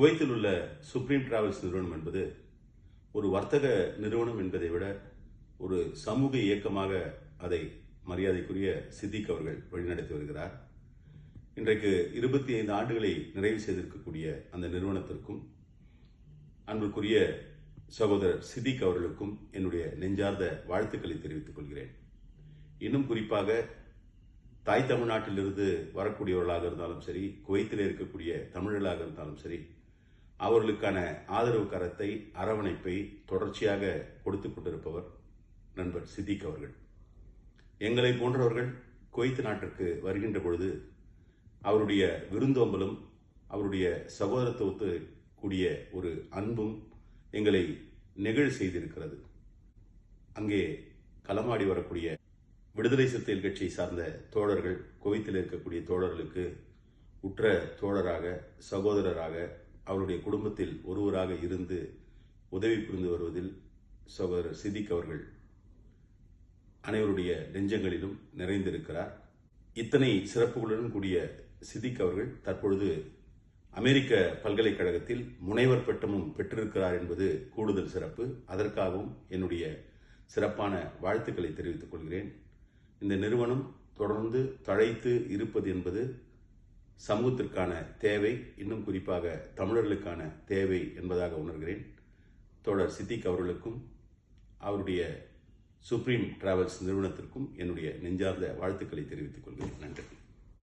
குவைத்தில் உள்ள supreme travels நிறுவனம் என்பது ஒரு வர்த்தக நிறுவனம் என்பதை விட ஒரு சமூக இயக்கமாக அதை மரியாதைக்குரிய சித்திக் அவர்கள் வழிநடத்தி வருகிறார். இன்றைக்கு இருபத்தி ஐந்து ஆண்டுகளை நிறைவு செய்திருக்கக்கூடிய அந்த நிறுவனத்திற்கும் அன்புக்குரிய சகோதரர் சித்திக் அவர்களுக்கும் என்னுடைய நெஞ்சார்ந்த வாழ்த்துக்களை தெரிவித்துக் கொள்கிறேன். இன்னும் குறிப்பாக தாய் தமிழ்நாட்டிலிருந்து வரக்கூடியவர்களாக இருந்தாலும் சரி குவைத்தில் இருக்கக்கூடிய தமிழர்களாக இருந்தாலும் சரி அவர்களுக்கான ஆதரவு கரத்தை அரவணைப்பை தொடர்ச்சியாக கொடுத்து கொண்டிருப்பவர் நண்பர் சித்திக் அவர்கள். எங்களை போன்றவர்கள் குவைத் நாட்டிற்கு வருகின்ற பொழுது அவருடைய விருந்தோம்பலும் அவருடைய சகோதரத்துவத்து கூடிய ஒரு அன்பும் எங்களை நெகிழ் செய்திருக்கிறது. அங்கே களமாடி வரக்கூடிய விடுதலை சிறுத்தைகள் கட்சியை சார்ந்த தோழர்கள் குவைத்தில் இருக்கக்கூடிய தோழர்களுக்கு உற்ற தோழராக சகோதரராக அவருடைய குடும்பத்தில் ஒருவராக இருந்து உதவி புரிந்து வருவதில் சகோதரர் சித்திக் அவர்கள் அனைவருடைய நெஞ்சங்களிலும் நிறைந்திருக்கிறார். இத்தனை சிறப்புகளுடன் கூடிய சித்திக் அவர்கள் தற்பொழுது அமெரிக்க பல்கலைக்கழகத்தில் முனைவர் பட்டமும் பெற்றிருக்கிறார் என்பது கூடுதல் சிறப்பு. அதற்காகவும் என்னுடைய சிறப்பான வாழ்த்துக்களை தெரிவித்துக் கொள்கிறேன். இந்த நிறுவனம் தொடர்ந்து தழைத்து இருப்பது என்பது சமூகத்திற்கான தேவை இன்னும் குறிப்பாக தமிழர்களுக்கான தேவை என்பதாக உணர்கிறேன். தோழர் சித்திக் அவர்களுக்கும் அவருடைய சுப்ரீம் டிராவல்ஸ் நிறுவனத்திற்கும் என்னுடைய நெஞ்சார்ந்த வாழ்த்துக்களை தெரிவித்துக் கொள்கிறேன். நன்றி.